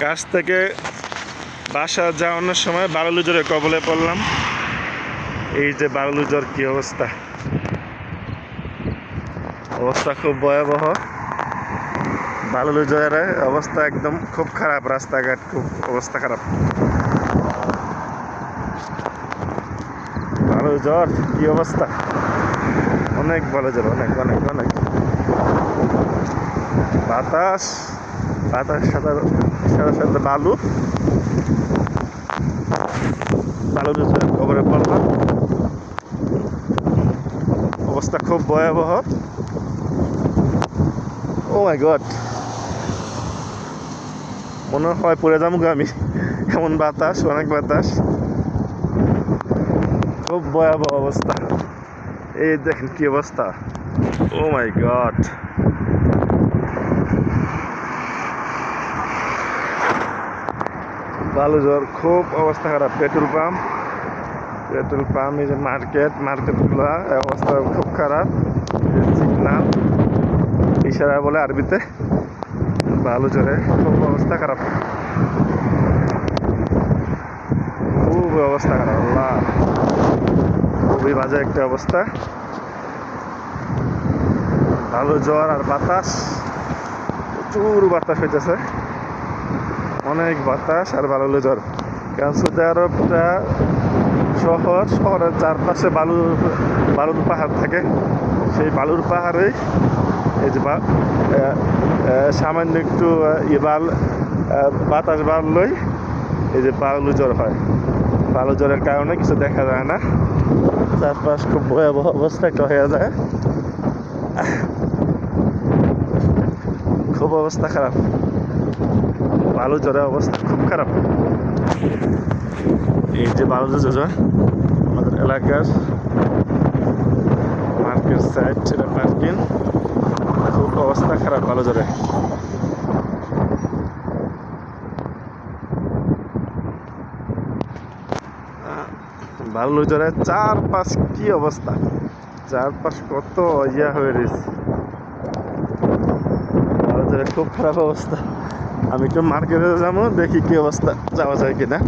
কাছ থেকে বাসা যাওয়ানোর সময় বারুলু জ্বরে কবলে পড়লাম। এই যে বারুলু জ্বর, কি অবস্থা? অবস্থা খুব ভয়াবহ। বালুলু জ্বরের অবস্থা একদম খুব খারাপ, রাস্তাঘাট খুব অবস্থা খারাপ। ভালো জ্বর, কি অবস্থা? অনেক ভালো জ্বর, অনেক অনেক অনেক। বাতাস। বাতাস সাথে সাথে সাথে বালু। বালু কবরে পড়লাম অবস্থা খুব ভয়াবহ। ও মাই গড মনে হয় পড়ে যাব আমি। এমন বাতাস, অনেক বাতাস। খুব ভয়াবহ অবস্থা। এই দেখেন কি অবস্থা। ও মাই গড ভালো জ্বর খুব অবস্থা খারাপ, পেট্রোল পাম্প। পেট্রোল পাম্প এই যে মার্কেট মার্কেটগুলো অবস্থা খুব খারাপ। সিগনাল ইশারা বলে আরবিতে। ভালো জ্বরে খুব অবস্থা খারাপ। খুব অবস্থা খারাপ, আল্লাহ। খুবই বাজে একটা অবস্থা। ভালো জ্বর আর বাতাস, প্রচুর বাতাস হইতেছে। অনেক বাতাস আর ভালো হলো জ্বর কারণ সৌদি আরবটা শহর, শহরের চারপাশে বালু, বালুর পাহাড় থাকে। সেই বালুর পাহাড়ে এই যে সামান্য একটু ইবাল বাতাস বাড়লই এই যে বালু জ্বর হয়। বালু জ্বরের কারণে কিছু দেখা যায় না। চারপাশ খুব ভয়াবহ অবস্থা একটা হয়ে যায়। খুব অবস্থা খারাপ। বালু জ্বরের অবস্থা খুব খারাপ। এই যে বালু জ্বর, আমাদের এলাকার মার্কেট সাইড ছিল পার্কিং খুব অবস্থা খারাপ ভালো জ্বরে। ভালো জ্বরে চারপাশ কি অবস্থা? চারপাশ কত ইয়া হয়ে রয়েছে। জ্বরে খুব খারাপ অবস্থা। আমি একটু মার্কেটে যাব দেখি কি অবস্থা যাওয়া যায় কিনা।